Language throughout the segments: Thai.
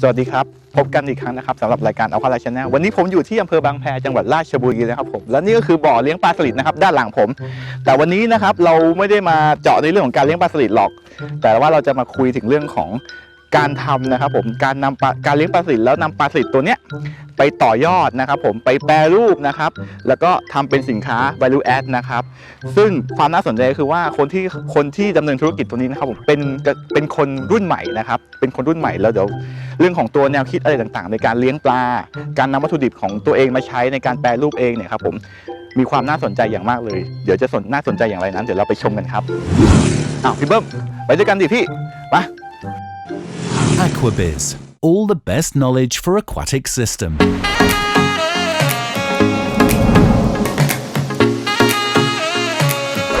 สวัสดีครับ พบกันอีกครั้งนะครับสำหรับรายการเอาคาราชแนลวันนี้ผมอยู่ที่อำเภอบางแพจังหวัดราชบุรีนะครับผมและนี่ก็คือบ่อเลี้ยงปลาสลิดนะครับด้านหลังผม แต่วันนี้นะครับเราไม่ได้มาเจาะในเรื่องของการเลี้ยงปลาสลิดหรอก แต่ว่าเราจะมาคุยถึงเรื่องของการทำนะครับผมการนำปลาการเลี้ยงปลาสลิดแล้วนำปลาสลิดตัวเนี้ยไปต่อยอดนะครับผมไปแปรรูปนะครับ แล้วก็ทำเป็นสินค้า value add นะครับ ซึ่งความน่าสนใจก็คือว่าคนที่คนที่ดำเนินธุรกิจตัวนี้นะครับผมเป็นเป็นคนรุ่นใหม่นะครับ เป็นคนรุ่นใหม่แล้วเดี๋ยว เรื่องของตัวแนวคิดอะไรต่างๆ ในการเลี้ยงปลา การนำวัตถุดิบของตัวเองมาใช้ในการแปรรูปเองเนี่ยครับผมมีความน่าสนใจอย่างมากเลย เดี๋ยวจะสนน่าสนใจอย่างไรนั้น เดี๋ยวเราไปชมกันครับอ้าวพี่เบิ้มไปด้วยกันดิพี่มา Aquabiz, all the best knowledge for aquatic system.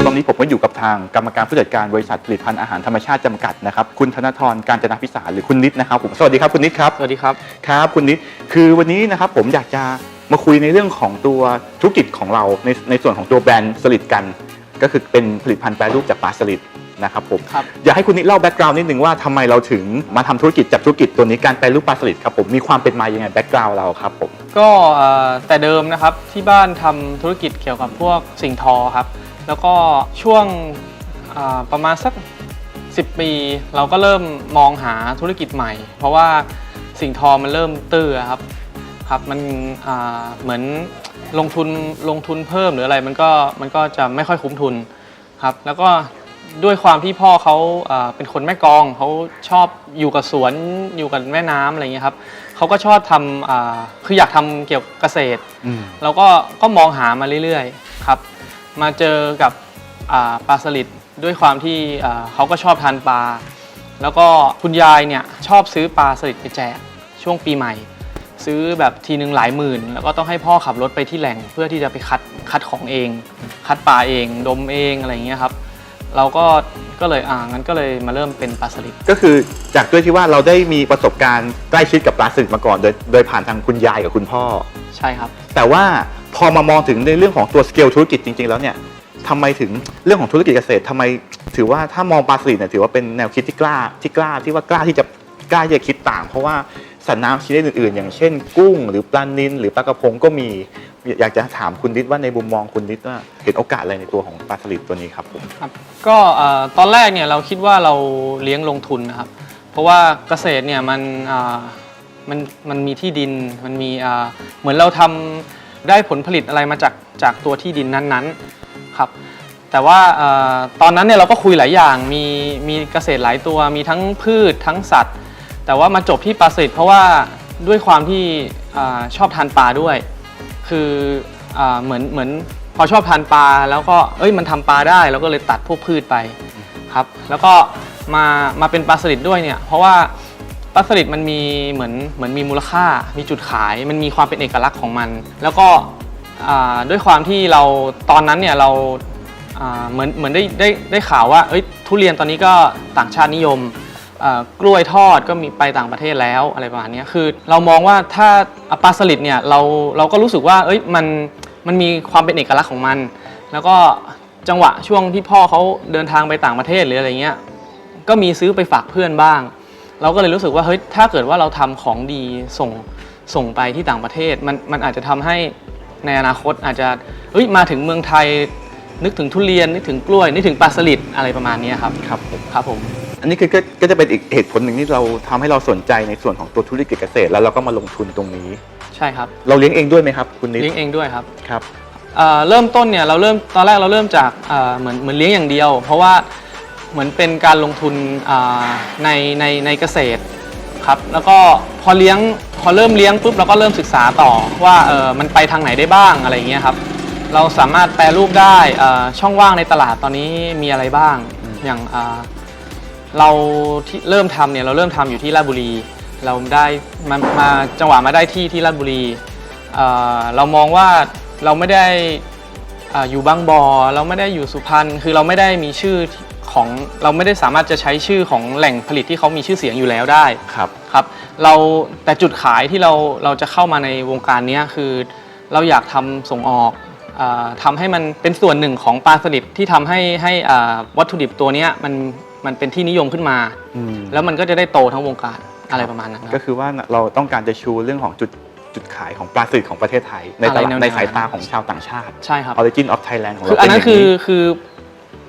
ตอนนี้ผมก็อยู่กับทางกรรมการผู้จัดการบริษัทผลิตภัณฑ์อาหารธรรมชาติจำกัดนะครับคุณธนทรการจนาพิสารหรือคุณนิดนะครับผมสวัสดีครับคุณนิดครับสวัสดีครับครับคุณนิดคือวันนี้นะครับผมอยากจะมาคุยในเรื่องของตัวธุรกิจของเราในในส่วนของตัวแบรนด์สลิดกัน ก็คือเป็นผลิตภัณฑ์แปรรูปจากปลาสลิดนะครับผมครับอยากให้คุณนิดเล่าแบ็กกราวน์นิดนึงว่าทำไมเราถึงมาทำธุรกิจจากธุรกิจตัวนี้การแปรรูปปลาสลิดครับผมมีความเป็นมายังไงแบ็กกราวน์เราครับผมก็เอ่อแต่เดิมนะครับที่บ้านทำธุรกิจเกี่ยวกับพวกสิ่งทอครับ แล้วก็ช่วงอ่าประมาณสัก 10 ปี เราก็เริ่มมองหาธุรกิจใหม่ เพราะว่าสิ่งทอมันเริ่มตื้อครับครับมันอ่าเหมือนลงทุนลงทุนเพิ่มหรืออะไรมันก็มันก็จะไม่ค่อยคุ้มทุนครับแล้วก็ด้วยความที่พ่อเขาอ่าเป็นคนแม่กลองเขาชอบอยู่กับสวนอยู่กับแม่น้ำอะไรอย่างเงี้ยครับเขาก็ชอบทำอ่าคืออยากทำเกี่ยวกับเกษตรอืมเราก็ก็มองหามาเรื่อยๆครับ มาเจอกับอ่าปลาสลิดด้วยความที่อ่าเขาก็ชอบทานปลา แล้วก็คุณยายเนี่ยชอบซื้อปลาสลิดไปแจกช่วงปีใหม่ ซื้อแบบทีนึงหลายหมื่น แล้วก็ต้องให้พ่อขับรถไปที่แหล่งเพื่อที่จะไปคัดคัดของเอง คัดปลาเองดมเองอะไรอย่างเงี้ยครับเราก็ก็เลยอ่างั้นก็เลยมาเริ่มเป็นปลาสลิดก็คือจากด้วยที่ว่าเราได้มีประสบการณ์ใกล้ชิดกับปลาสลิดมาก่อน โดยโดยผ่านทางคุณยายกับคุณพ่อ ใช่ครับ แต่ว่า พอมามองถึงในเรื่องของตัวสเกลธุรกิจจริง ๆ แล้วเนี่ยทำไมถึงเรื่องของธุรกิจเกษตรทำไมถือว่าถ้ามองปลาสลิดเนี่ยถือว่าเป็นแนวคิดที่กล้าที่กล้าที่ว่ากล้าที่จะกล้าที่จะคิดต่าง เพราะว่าสัตว์น้ำชนิดอื่นๆ อย่างเช่น กุ้ง หรือปลานิลหรือปลากระพงก็มีอยากจะถามคุณนิดว่าในมุมมองคุณนิดว่าเห็นโอกาสอะไรในตัวของปลาสลิดตัวนี้ครับผมครับก็ตอนแรกเนี่ยเราคิดว่าเราเลี้ยงลงทุนนะครับ เพราะว่าเกษตรเนี่ยมันมันมันมีที่ดินมันมีเหมือนเราทำ ได้ผลผลิตอะไรมาจากจากตัวที่ดินนั้นๆครับแต่ว่าเอ่อตอนนั้นเนี่ยเราก็คุยหลายอย่างมีมีเกษตรหลายตัวมีทั้งพืชทั้งสัตว์ แต่ว่ามาจบที่ปลาสลิดเพราะว่าด้วยความที่อ่าชอบทานปลาด้วย คืออาเหมือนเหมือนพอชอบทานปลาแล้วก็เอ้ยมันทำปลาได้เราก็เลยตัดพวกพืชไปครับ แล้วก็มามาเป็นปลาสลิดด้วยเนี่ยเพราะว่า ปลาสลิดมันมีเหมือนเหมือนมีมูลค่า มีจุดขาย มันมีความเป็นเอกลักษณ์ของมัน แล้วก็ด้วยความที่เราตอนนั้นเนี่ยเราเหมือนเหมือนได้ได้ได้ข่าวว่าเอ้ยทุเรียนตอนนี้ก็ต่างชาตินิยมกล้วยทอดก็มีไปต่างประเทศแล้วอะไรประมาณนี้คือเรามองว่าถ้าปลาสลิดเนี่ยเราเราก็รู้สึกว่าเอ้ยมันมันมีความเป็นเอกลักษณ์ของมัน แล้วก็จังหวะช่วงที่พ่อเขาเดินทางไปต่างประเทศหรืออะไรเงี้ยก็มีซื้อไปฝากเพื่อนบ้าง เราก็เลยรู้สึกว่าเฮ้ยถ้าเกิดว่าเราทำของดีส่งส่งไปที่ต่างประเทศ มันมันอาจจะทำให้ในอนาคตอาจจะเฮ้ยมาถึงเมืองไทย นึกถึงทุเรียนนึกถึงกล้วย นึกถึงปลาสลิดอะไรประมาณเนี้ยครับครับผมครับผมอันนี้คือก็ก็จะเป็นอีกเหตุผลหนึ่งที่เราทำให้เราสนใจในส่วนของตัวธุรกิจเกษตร แล้วเราก็มาลงทุนตรงนี้ ใช่ครับ เราเลี้ยงเองด้วยไหมครับคุณนิดเลี้ยงเองด้วยครับครับเอ่อเริ่มต้นเนี่ยเราเริ่มตอนแรกเราเริ่มจากเอ่อเหมือนเหมือนเลี้ยงอย่างเดียว เพราะว่า เหมือนเป็นการลงทุนอ่าในในในเกษตรครับแล้วก็พอเลี้ยงพอเริ่มเลี้ยงปุ๊บเราก็เริ่มศึกษาต่อว่าเออมันไปทางไหนได้บ้างอะไรอย่างเงี้ยครับเราสามารถแปรรูปได้เอ่อช่องว่างในตลาดตอนนี้มีอะไรบ้างอืมอย่างอ่าเราที่เริ่มทำเนี่ยเราเริ่มทำอยู่ที่ราชบุรี เราได้มามาจังหวะมาได้ที่ที่ราชบุรีเอ่อเรามองว่าเราไม่ได้ อ่าอยู่บางบอเราไม่ได้อยู่สุพรรณคือเราไม่ได้มีชื่อของเราไม่ได้สามารถจะใช้ชื่อของแหล่งผลิตที่เขามีชื่อเสียงอยู่แล้วได้ครับครับเราแต่จุดขายที่เราเราจะเข้ามาในวงการเนี้ยคือ เราอยากทำส่งออกอาทำให้มันเป็นส่วนหนึ่งของปลาสลิดที่ทำให้ให้อ่าวัตถุดิบตัวเนี้ยมันมันเป็นที่นิยมขึ้นมาอืมแล้วมันก็จะได้โตทั้งวงการอะไรประมาณนั้นคก็รับคือว่าเราต้องการจะชูเรื่องของจุด จุดขายของปลาสลิดของประเทศไทย ในตอะไรลาดแนวๆ ในสายนั้นตาของชาวต่างชาติ ใช่ครับ Origin of Thailand ของเราคืออันนั้นเป็คืออย่างคือ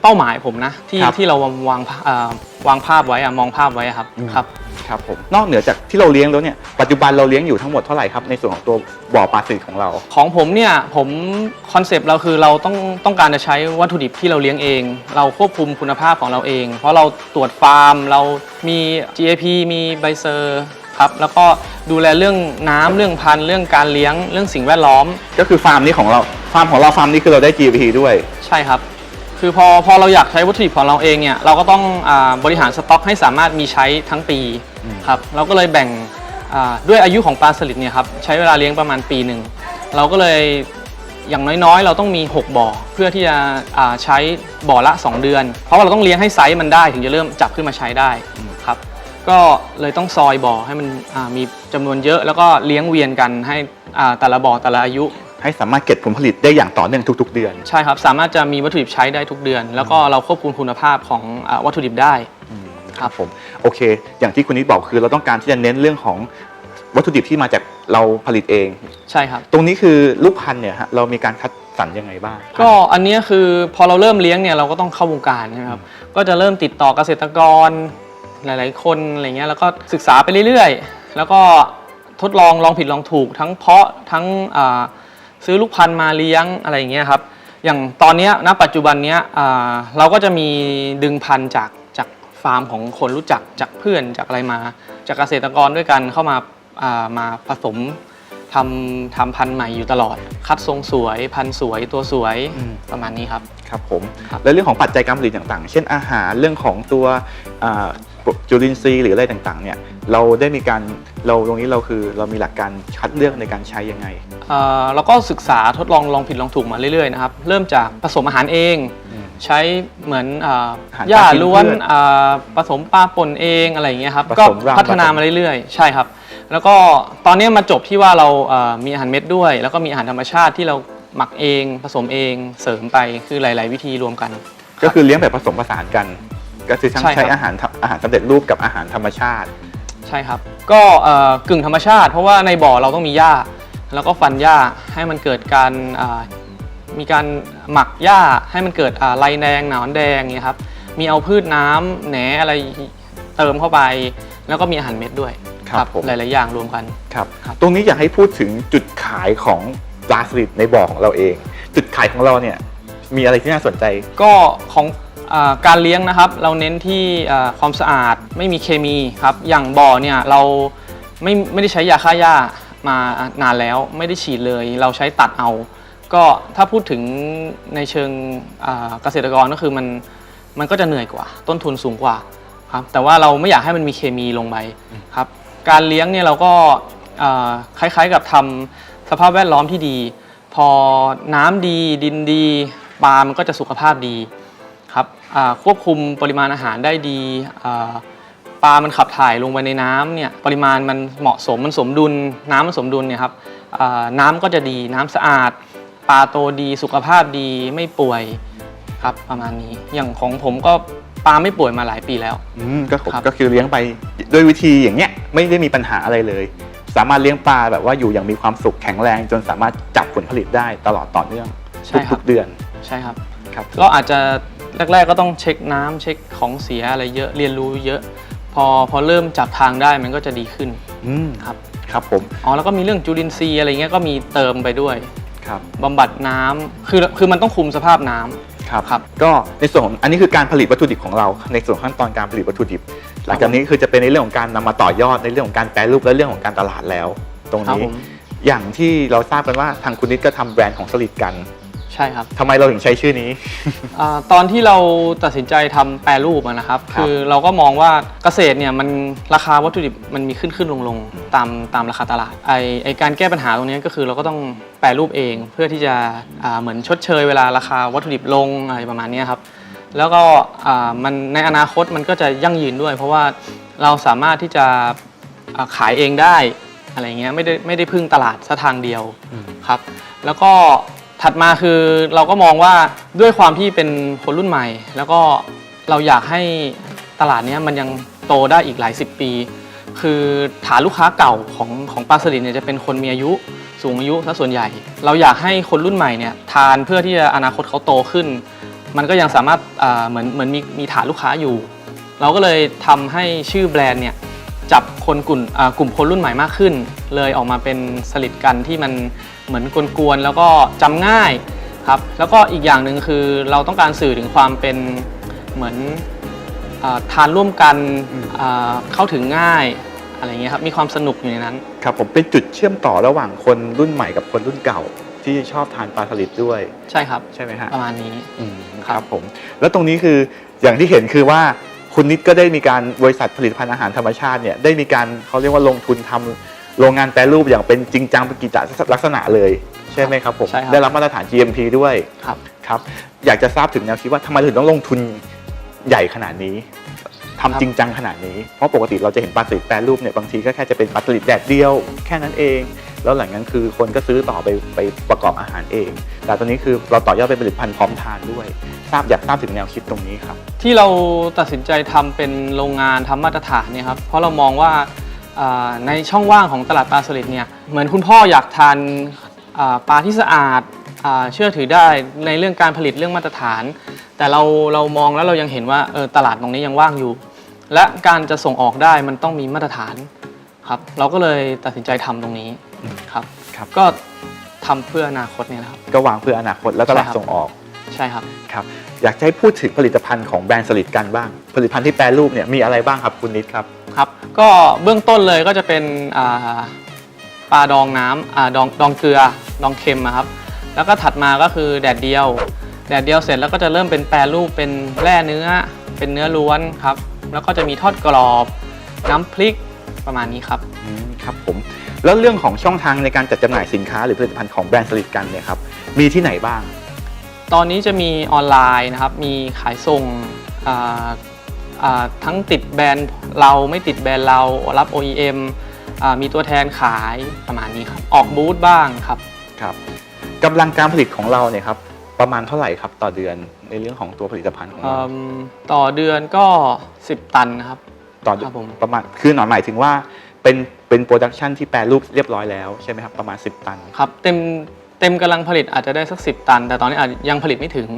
เป้าหมายผมนะ ที่ครับที่เราวางภาอ่าวางภาพไว้อะมองภาพไว้อะครับอืม ครับ ครับผมนอกเหนือจากที่เราเลี้ยงแล้วเนี่ยปัจจุบันเราเลี้ยงอยู่ทั้งหมดเท่าไหร่ครับในส่วนของตัวบ่อปลาสลิดของเรา ของผมเนี่ยผมคอนเซปต์เราคือเราต้องต้องการจะใช้วัตถุดิบที่เราเลี้ยงเอง เราควบคุมคุณภาพของเราเอง เพราะเราตรวจฟาร์ม เรามี GAP มีใบเซอร์ ครับแล้วก็ดูแลเรื่องน้ำเรื่องพันธุ์เรื่องการเลี้ยงเรื่องสิ่งแวดล้อมก็คือฟาร์มนี้ของเราฟาร์มของเราฟาร์มนี้คือเราได้ GP ด้วย ใช่ครับ คือพอพอเราอยากใช้วัตถุดิบของเราเองเนี่ยเราก็ต้องอาบริหารสต็อกให้สามารถมีใช้ทั้งปีอืมครับเราก็เลยแบ่งอ่าด้วยอายุของปลาสลิดเนี่ยครับใช้เวลาเลี้ยงประมาณปีหนึ่งเราก็เลยอย่างน้อยๆ เราต้องมี 6 บ่อ เพื่อที่จะอ่าใช้บ่อละ 2 เดือน เพราะว่าเราต้องเลี้ยงให้ไซส์มันได้ถึงจะเริ่มจับขึ้นมาใช้ได้ครับ ก็เลยต้องซอยบ่อให้มันอ่ามีจำนวนเยอะ แล้วก็เลี้ยงเวียนกันให้อ่าแต่ละบ่อแต่ละอายุ ให้สามารถเก็บผลผลิตได้อย่างต่อเนื่องทุก ๆ เดือน ใช่ครับ สามารถจะมีวัตถุดิบใช้ได้ทุกเดือน แล้วก็เราควบคุมคุณภาพของอาวัตถุดิบได้ ครับผมโอเค อย่างที่คุณนิดบอกคือเราต้องการที่จะเน้นเรื่องของวัตถุดิบที่มาจากเราผลิตเอง ใช่ครับ ตรงนี้คือลูกพันธุ์เนี่ยฮะเรามีการคัดสรรยังไงบ้าง ก็อันเนี้ยคือพอเราเริ่มเลี้ยงเนี่ยเราก็ต้องเข้าวงการใช่ไหมครับ ก็จะเริ่มติดต่อเกษตรกร หลาย ๆ คนอะไรเงี้ยแล้วก็ศึกษาไปเรื่อยๆ แล้วก็ทดลองลองผิดลองถูก ทั้งเพาะทั้งอ่าซื้อลูกพันธุ์มาเลี้ยงอะไรอย่างเงี้ยครับอย่างตอนเนี้ยณปัจจุบันเนี้ยอ่าเราก็จะมีดึงพันธุ์จากจากฟาร์มของคนรู้จักจากเพื่อนจากอะไรมา จากเกษตรกรด้วยกันเข้ามาอ่ามาผสมทำทำพันธุ์ใหม่อยู่ตลอด คัดทรงสวยพันธุ์สวยตัวสวยอืมประมาณนี้ครับครับผมครับแล้วเรื่องของปัจจัยการผลิตต่างๆ เช่นอาหารเรื่องของตัวอ่า จุลินทรีย์หรืออะไรต่างๆเนี่ยเราได้มีการเราตรงนี้เราคือเรามีหลักการคัดเลือกในการใช้ยังไงเอ่อเราก็ศึกษาทดลองลองผิดลองถูกมาเรื่อยๆนะครับเริ่มจากผสมอาหารเองอืมใช้เหมือนอ่าอาหารหญ้าตามกินล้วนพืชอ่าผสมปลาป่นเองอะไรอย่างเงี้ยครับผก็สมรำพัฒนาผสมมาเรื่อยๆ ใช่ครับ แล้วก็ตอนนี้มาจบที่ว่าเราเอ่อมีอาหารเม็ดด้วย แล้วก็มีอาหารธรรมชาติที่เราหมักเองผสมเองเสริมไปคือหลาย ๆ วิธีรวมกัน ก็คือเลี้ยงแบบผสมผสานกัน ก็คือทั้งใช่ครับ ใช้อาหารทำอาหารสำเร็จรูปกับอาหารธรรมชาติ ใช่ครับ ก็เอ่อกึ่งธรรมชาติ เพราะว่าในบ่อเราต้องมีหญ้า แล้วก็ฟันหญ้าให้มันเกิดการอ่ามีการหมักหญ้าให้มันเกิดอ่าไรแดงหนอนแดงเงี้ยครับ มีเอาพืชน้ำแหนอะไรเติมเข้าไป แล้วก็มีอาหารเม็ดด้วยครับผม หลาย ๆ อย่างรวมกัน ครับ ครับ ตรงนี้อยากให้พูดถึงจุดขายของปลาสลิดในบ่อของเราเอง จุดขายของเราเนี่ยมีอะไรที่น่าสนใจ ก็ของอา การเลี้ยงนะครับเราเน้นที่ความสะอาดไม่มีเคมีครับอย่างบ่อเนี่ยเราไม่ไม่ได้ใช้ยาฆ่าหญ้ามานานแล้วไม่ได้ฉีดเลย เราใช้ตัดเอา ก็ถ้าพูดถึงในเชิงเกษตรกรก็คือมันมันก็จะเหนื่อยกว่า ต้นทุนสูงกว่าครับแต่ว่าเราไม่อยากให้มันมีเคมีลงไปครับการเลี้ยงเนี่ยเราก็คล้ายๆกับทำสภาพแวดล้อมที่ดี พอน้ำดีดินดีปลามันก็จะสุขภาพดี ครับอ่าควบคุมปริมาณอาหารได้ดีอ่าปลามันขับถ่ายลงไปในน้ำเนี่ยปริมาณมันเหมาะสมมันสมดุล น้ำมันสมดุลเนี่ยครับอ่าน้ำก็จะดีน้ำสะอาด ปลาโตดีสุขภาพดีไม่ป่วยครับประมาณนี้อย่างของผมก็ปลาไม่ป่วยมาหลายปีแล้วอืมก็ผมครับก็คือเลี้ยงไปด้วยวิธีอย่างเงี้ยไม่ได้มีปัญหาอะไรเลย สามารถเลี้ยงปลาแบบว่าอยู่อย่างมีความสุขแข็งแรง จนสามารถจับผลผลิตได้ตลอดต่อเนื่องใช่ครัทุบกๆเดือนใช่ครับครับก็อาจจะ แรก ๆ ก็ต้องเช็คน้ำเช็คของเสียอะไรเยอะเรียนรู้เยอะ พอพอเริ่มจับทางได้มันก็จะดีขึ้นอืมครับครับผมอ๋อแล้วก็มีเรื่องจุลินทรีย์อะไรเงี้ยก็มีเติมไปด้วยครับบำบัดน้ำคือคือมันต้องคุมสภาพน้ำครับครับก็ในส่วนของอันนี้คือการผลิตวัตถุดิบของเรา ในส่วนขั้นตอนการผลิตวัตถุดิบ หลังจากนี้คือจะเป็นในเรื่องของการนำมาต่อยอดในเรื่องของการแปรรูปและเรื่องของการตลาดแล้ว ตรงครับนี้ผมอย่างที่เราทราบกันว่าทางคุณนิดก็ทำแบรนด์ของสลิดกัน ใช่ครับทำไมเราถึงใช้ชื่อนี้ อาตอนที่เราตัดสินใจทำแปรรูปอะนะครับ ครับคือเราก็มองว่าเกษตรเนี่ยมันราคาวัตถุดิบมันมีขึ้นขึ้นลงลงตามตามราคาตลาดไอไอการแก้ปัญหาตรงนี้ก็คือเราก็ต้องแปรรูปเองเพื่อที่จะอ่าเหมือนชดเชยเวลาราคาวัตถุดิบลงอะไรประมาณเนี้ยครับ แล้วก็อ่ามันในอนาคตมันก็จะยั่งยืนด้วย เพราะว่าเราสามารถที่จะอ่าขายเองได้อะไรเงี้ยไม่ได้ไม่ได้พึ่งตลาดซะทางเดียวครับ แล้วก็ ถัดมาคือเราก็มองว่าด้วยความที่เป็นคนรุ่นใหม่ แล้วก็เราอยากให้ตลาดเนี้ยมันยังโตได้อีกหลายสิบปี คือฐานลูกค้าเก่าของของปลาสลิดเนี่ยจะเป็นคนมีอายุสูงอายุซะส่วนใหญ่ เราอยากให้คนรุ่นใหม่เนี่ยทานเพื่อที่จะอนาคตเขาโตขึ้น มันก็ยังสามารถอ่าเหมือนเหมือนมีมีฐานลูกค้าอยู่ เราก็เลยทำให้ชื่อแบรนด์เนี่ยจับคนกลุ่มอ่ากลุ่มคนรุ่นใหม่มากขึ้น เลยออกมาเป็นสลิดกันที่มัน เหมือนกวนๆแล้วก็จำง่ายครับแล้วก็อีกอย่างหนึ่งคือเราต้องการสื่อถึงความเป็นเหมือนอาทานร่วมกันอืมอ่าเข้าถึงง่ายอะไรเงี้ยครับมีความสนุกอยู่ในนั้นครับผมเป็นจุดเชื่อมต่อระหว่างคนรุ่นใหม่กับคนรุ่นเก่าที่ชอบทานปลาสลิดด้วย ใช่ครับใช่ไหมฮะประมาณนี้อืมคครัรับบผม แล้วตรงนี้คืออย่างที่เห็นคือว่าคุณนิดก็ได้มีการบริษัทผลิตภัณฑ์อาหารธรรมชาติเนี่ยได้มีการเขาเรียกว่าลงทุนทำ โรงงานแปรรูปอย่างเป็นจริงจังเป็นกิจลักษณะเลย ใช่ไหมครับผมใช่ครับ ได้รับมาตรฐาน GMP ด้วยครับ ครับ อยากจะทราบถึงแนวคิดว่าทำไมถึงต้องลงทุนใหญ่ขนาดนี้ทำจริงจังขนาดนี้ เพราะปกติเราจะเห็นปลาสลิดแปรรูปเนี่ยบางทีก็แค่จะเป็นปลาสลิดแดดเดียวแค่นั้นเอง แล้วหลังจากนั้นคือคนก็ซื้อต่อไปไปประกอบอาหารเอง แต่ตอนนี้คือเราต่อยอดเป็นผลิตภัณฑ์พร้อมทานด้วย ทราบอยากทราบถึงแนวคิดตรงนี้ครับ ที่เราตัดสินใจทำเป็นโรงงานทำมาตรฐานเนี่ยครับ เพราะเรามองว่าอ่า ในช่องว่างของตลาดปลาสลิดเนี่ยเหมือนคุณพ่ออยากทานอ่าปลาที่สะอาดอ่าเชื่อถือได้ในเรื่องการผลิตเรื่องมาตรฐาน แต่เราเรามองแล้วเรายังเห็นว่าเออตลาดตรงนี้ยังว่างอยู่ และการจะส่งออกได้มันต้องมีมาตรฐานครับเราก็เลยตัดสินใจทำตรงนี้อืมครับครับก็ทำเพื่ออนาคตเนี่ยนะครับก็วางเพื่ออนาคตแล้วก็รับใช่ครับส่งออกใช่ครับครับอยากจะให้พูดถึงผลิตภัณฑ์ของแบรนด์สลิดกันบ้าง ผลิตภัณฑ์ที่แปรรูปเนี่ยมีอะไรบ้างครับคุณนิดครับ ครับ ก็เบื้องต้นเลยก็จะเป็นอ่าปลาดองน้ำอ่าดองดองเกลือดองเค็มอะครับ แล้วก็ถัดมาก็คือแดดเดียว แดดเดียวเสร็จแล้วก็จะเริ่มเป็นแปรรูปเป็นแร่เนื้อ เป็นเนื้อล้วนครับ แล้วก็จะมีทอดกรอบ น้ำพริกประมาณนี้ครับอืมครับผมแล้วเรื่องของช่องทางในการจัดจำหน่ายสินค้าหรือผลิตภัณฑ์ของแบรนด์สลิดกันเนี่ยครับมีที่ไหนบ้าง ตอนนี้จะมีออนไลน์นะครับ มีขายส่งอ่าอ่า ทั้งติดแบรนด์เราไม่ติดแบรนด์เรารับ OEM อ่ามีตัวแทนขายประมาณนี้ครับ ออกบูธบ้างครับครับกำลังการผลิตของเราเนี่ยครับประมาณเท่าไหร่ครับต่อเดือนในเรื่องของตัวผลิตภัณฑ์ของเอิ่เรามต่อเดือนก็ 10 ตันนะครับต่อเดือนครับผมประมาณคือหนอนหมายถึงว่าเป็นเป็นโปรดักชันที่แปรรูปเรียบร้อยแล้วใช่ไหมครับประมาณ 10 ตันครับเต็ม เต็มกำลังผลิตอาจจะได้สัก10ตัน แต่ตอนนี้อาจยังผลิตไม่ถึง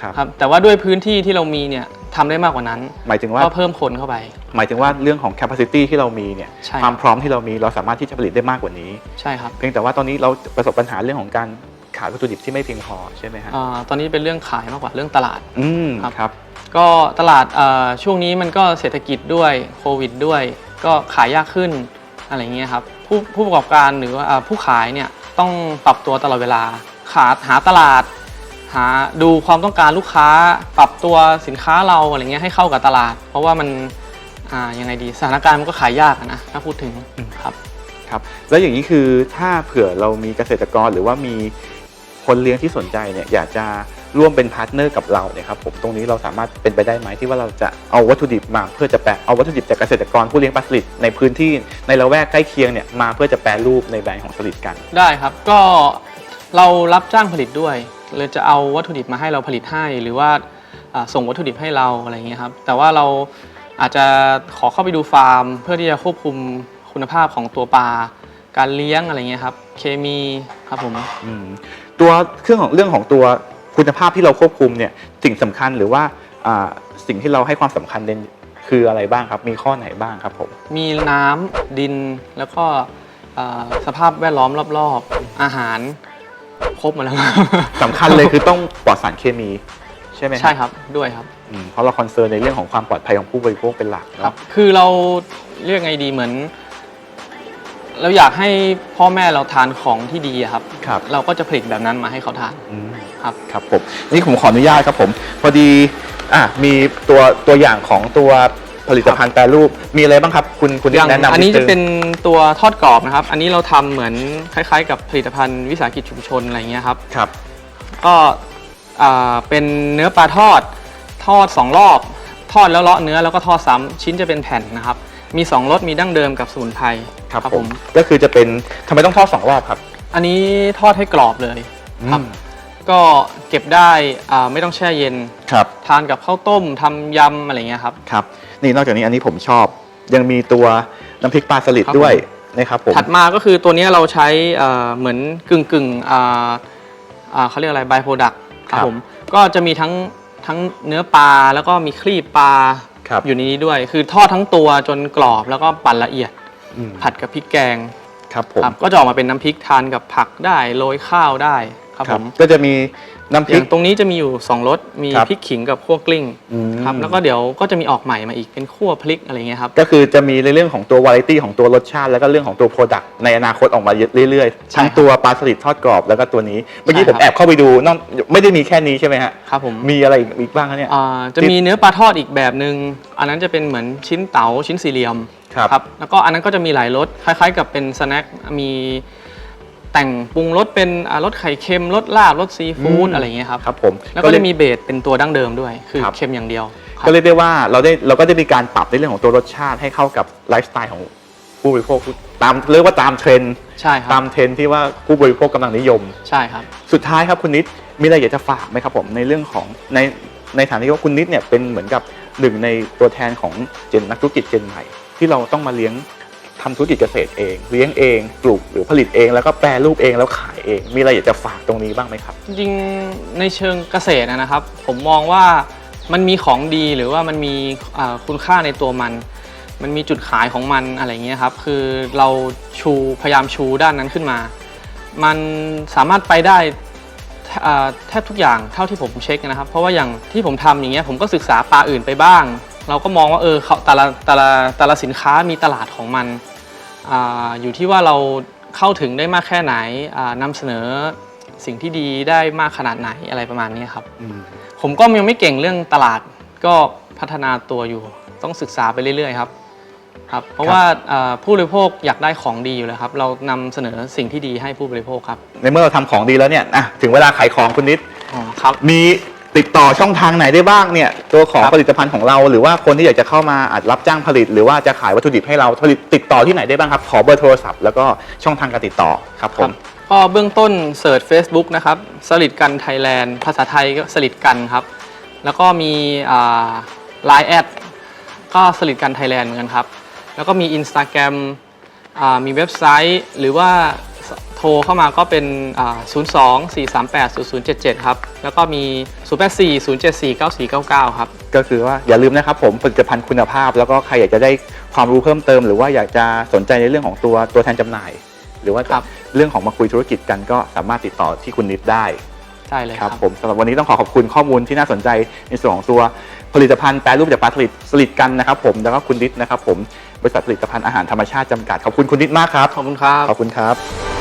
ครับ ครับแต่ว่าด้วยพื้นที่ที่เรามีเนี่ยทำได้มากกว่านั้นหมายถึงว่า ก็เพิ่มคนเข้าไป หมายถึงว่าเรื่องของ capacity ที่เรามีเนี่ยใช่ ความพร้อมที่เรามีเราสามารถที่จะผลิตได้มากกว่านี้ ใช่ครับเพียงแต่ว่าตอนนี้เราประสบปัญหาเรื่องของการขาดวัตถุดิบที่ไม่เพียงพอใช่ไหมฮะอ่าตอนนี้เป็นเรื่องขายมากกว่าเรื่องตลาด อืมครับ ครับ ก็ตลาดเอ่อช่วงนี้มันก็เศรษฐกิจด้วยโควิดด้วย ก็ขายยากขึ้นอะไรเงี้ยครับผู้ผู้ประกอบการหรือว่าอ่าผู้ขายเนี่ย ต้องปรับตัวตลอดเวลาขาหาตลาด หาดูความต้องการลูกค้า ปรับตัวสินค้าเราอะไรเงี้ยให้เข้ากับตลาด เพราะว่ามันอ่ายังไงดีสถานการณ์มันก็ขายยากอะนะถ้าพูดถึงครับ ครับแล้วอย่างนี้คือถ้าเผื่อเรามีเกษตรกรหรือว่ามี คนเลี้ยงที่สนใจเนี่ยอยากจะร่วมเป็นพาร์ทเนอร์กับเราเนี่ยครับผมตรงนี้เราสามารถเป็นไปได้ไหมที่ว่าเราจะเอาวัตถุดิบมาเพื่อจะแปรเอาวัตถุดิบจากเกษตรกรผู้เลี้ยงปลาสลิดในพื้นที่ในละแวกใกล้เคียงเนี่ยมาเพื่อจะแปรรูปในแบรนด์ของสลิดกัน ได้ครับก็เรารับจ้างผลิตด้วยเลยจะเอาวัตถุดิบมาให้เราผลิตให้ หรือว่าอ่าส่งวัตถุดิบให้เราอะไรเงี้ยครับแต่ว่าเราอาจจะขอเข้าไปดูฟาร์ม เพื่อที่จะควบคุมคุณภาพของตัวปลาการเลี้ยงอะไรเงี้ยครับเคมีครับผมอืม ตัวเครื่องของเรื่องของตัวคุณภาพที่เราควบคุมเนี่ยสิ่งสำคัญหรือว่าอ่าสิ่งที่เราให้ความสำคัญเด่นคืออะไรบ้างครับ มีข้อไหนบ้างครับผมมีน้ำดินแล้วก็อ่าสภาพแวดล้อมรอบๆ อาหารครบหมดแล้วสำคัญเลยคือต้องปลอดสารเคมี ใช่ไหมใช่ครับด้วยครับอืมเพราะเราคอนเซิร์นในเรื่องของความปลอดภัยของผู้บริโภคเป็นหลักครับเนาะคือเราเรียกไงดีเหมือน เราอยากให้พ่อแม่เราทานของที่ดีอะครับ ครับ เราก็จะผลิตแบบนั้นมาให้เขาทาน อืมครับ ครับผมนี่ผมขออนุญาตครับผม พอดีอะมีตัวตัวอย่างของตัวผลิตภัณฑ์แปรรูปมีอะไรบ้างครับ คุณคุณอย่างแนะนำอันนี้ดจะงเป็นตัวทอดกรอบนะครับ อันนี้เราทำเหมือนคล้ายๆ กับผลิตภัณฑ์วิสาหกิจชุมชนอะไรเงี้ยครับ ครับ ก็อ่าเป็นเนื้อปลาทอดทอดสองรอบ ทอดแล้วเลาะเนื้อแล้วก็ทอดซ้ำชิ้นจะเป็นแผ่นนะครับ มีสองรสมีดั้งเดิมกับสมุนไพรครับผม ก็คือจะเป็นทำไมต้องทอดสองรอบครับ อันนี้ทอดให้กรอบเลยครับอืมก็เก็บได้อ่าไม่ต้องแช่เย็นครับทานกับข้าวต้มทำยำอะไรเงี้ยครับ ครับ นี่นอกจากนี้อันนี้ผมชอบ ยังมีตัวน้ำพริกปลาสลิดครับ ด้วยนะครับผมถัดมาก็คือตัวเนี้ยเราใช้เอ่อเหมือนกึ่งกึ่งๆอ่าอ่าเขาเรียกอะไรบ y โ r o ดักครับผมก็จะมีทั้งทั้งเนื้อปลาแล้วก็มีคลีบปลา ครับอยู่ในนี้ด้วย คือทอดทั้งตัวจนกรอบแล้วก็ปั่นละเอียด อืมผัดกับพริกแกงครับผม ครับก็จะออกมาเป็นน้ำพริกทานกับผักได้โรยข้าวได้ ครับครัผบมก็จะมีน้ำพอริก ย่างตรงนี้จะมีอยู่สองรสมีครับพริกขิงกับคั่วกลิ้งอืม ครับแล้วก็เดี๋ยวก็จะมีออกใหม่มาอีกเป็นคั่วพริกอะไรเงี้ยครับ ก็คือจะมีในเรื่องของตัววาไรตี้ของตัวรสชาติ แล้วก็เรื่องของตัวโปรดักต์ในอนาคตออกมาเรื่อยๆใช่ทั้งครับตัวปลาสลิดทอดกรอบแล้วก็ตัวนี้เมื่อกี้ใช่ผครัมบ แอบเข้าไปดูนอกไม่ได้มีแค่นี้ใช่ไหมฮะครับผมมีอะไรอีกอีกบ้างคะเนี่ย อ่าจะมีเนื้อปลาทอดอีกแบบหนึ่งอันนั้นจะเป็นเหมือนชิ้นเต๋าชิ้นสี่เหลี่ยมครับ แล้วก็อันนั้นก็จะมีหลายรสคล้ายๆ กับเป็นสแน็คมี แต่งปรุงรสเป็นอ่ารสไข่เค็มรสลาบรสซีฟู้ดอืมอะไรเงี้ยครับครับผมแล้วก็จะมีเบสเป็นตัวดั้งเดิมด้วย คือครับ เค็มอย่างเดียวครับ ก็เรียกได้ว่าเราได้เราก็ได้มีการปรับในเรื่องของตัวรสชาติให้เข้ากับไลฟ์สไตล์ของผู้บริโภคตามเรียกว่าตามเทรนด์ใช่คตารับมเทรนด์ที่ว่าผู้บริโภคกำลังนิยม ใช่ครับ สุดท้ายครับคุณนิดมีอะไรอยากจะฝากไหมครับผมในเรื่องของในในฐานะที่ว่าคุณนิดเนี่ยเป็นเหมือนกับหนึ่งในตัวแทนของเจนนักธุรกิจเจนใหม่ที่เราต้องมาเลี้ยง ทำธุรกิจเกษตรเอง เลี้ยงเองปลูกหรือผลิตเอง แล้วก็แปรรูปเองแล้วขายเอง มีอะไรอยากจะฝากตรงนี้บ้างไหมครับ จริงๆในเชิงเกษตรนะครับ ผมมองว่ามันมีของดีหรือว่ามันมีคุณค่าในตัวมัน มันมีจุดขายของมันอะไรเงี้ยครับ คือเราชูพยายามชูด้านนั้นขึ้นมา มันสามารถไปได้แทบทุกอย่างเท่าที่ผมเช็คนะครับ เพราะว่าอย่างที่ผมทำอย่างเงี้ยผมก็ศึกษาปลาอื่นไปบ้าง เราก็มองว่าเออเขาแต่ละแต่ละแต่ละสินค้ามีตลาดของมันอาอยู่ที่ว่าเราเข้าถึงได้มากแค่ไหนอ่านำเสนอสิ่งที่ดีได้มากขนาดไหนอะไรประมาณนี้ครับผมก็ยังไม่เก่งเรื่องตลาดก็พัฒนาตัวอยู่ ต้องศึกษาไปเรื่อยๆครับครับ เพราะว่าอ่าผู้บริโภคอยากได้ของดีอยู่แล้วครับ เรานำเสนอสิ่งที่ดีให้ผู้บริโภคครับ ในเมื่อเราทำของดีแล้วเนี่ยอะถึงเวลาขายของคุณนิดอ๋อครับมี ติดต่อช่องทางไหนได้บ้างเนี่ยตัวของผลิตภัณฑ์ของเรา หรือว่าคนที่อยากจะเข้ามาอาจรับจ้างผลิต หรือว่าจะขายวัตถุดิบให้เราผลิตติดต่อที่ไหนได้บ้างครับ ขอเบอร์โทรศัพท์แล้วก็ช่องทางการติดต่อครับผมก็เบื้องต้นเสิร์ช Facebook นะครับสลิดกันไทยแลนด์ภาษาไทยก็สลิดกันครับ แล้วก็มีไลน์แอดก็สลิดกันไทยแลนด์เหมือนกันครับ แล้วก็มี Instagram มีเว็บไซต์หรือว่า โทรเข้ามาก็เป็นอ่า02 438 0077 ครับ แล้วก็มี 084 074 9499 ครับ ก็คือว่าอย่าลืมนะครับผมผลิตภัณฑ์คุณภาพ แล้วก็ใครอยากจะได้ความรู้เพิ่มเติม หรือว่าอยากจะสนใจในเรื่องของตัวตัวแทนจำหน่าย หรือว่าครับ เรื่องของมาคุยธุรกิจกันก็สามารถติดต่อที่คุณนิดได้ ใช่เลยคครัรับบ ผมสำหรับวันนี้ต้องขอขอบคุณข้อมูลที่น่าสนใจในส่วนของตัวผลิตภัณฑ์แปรรูปจากปลาสลิดสลิดกันนะครับผมแล้วก็คุณนิดนะครับผมบริษัทผลิตภัณฑ์อาหารธรรมชาติจำกัดขอบคุณคุณนิดมากครับขอบคุณครับ ขอบคุณครับ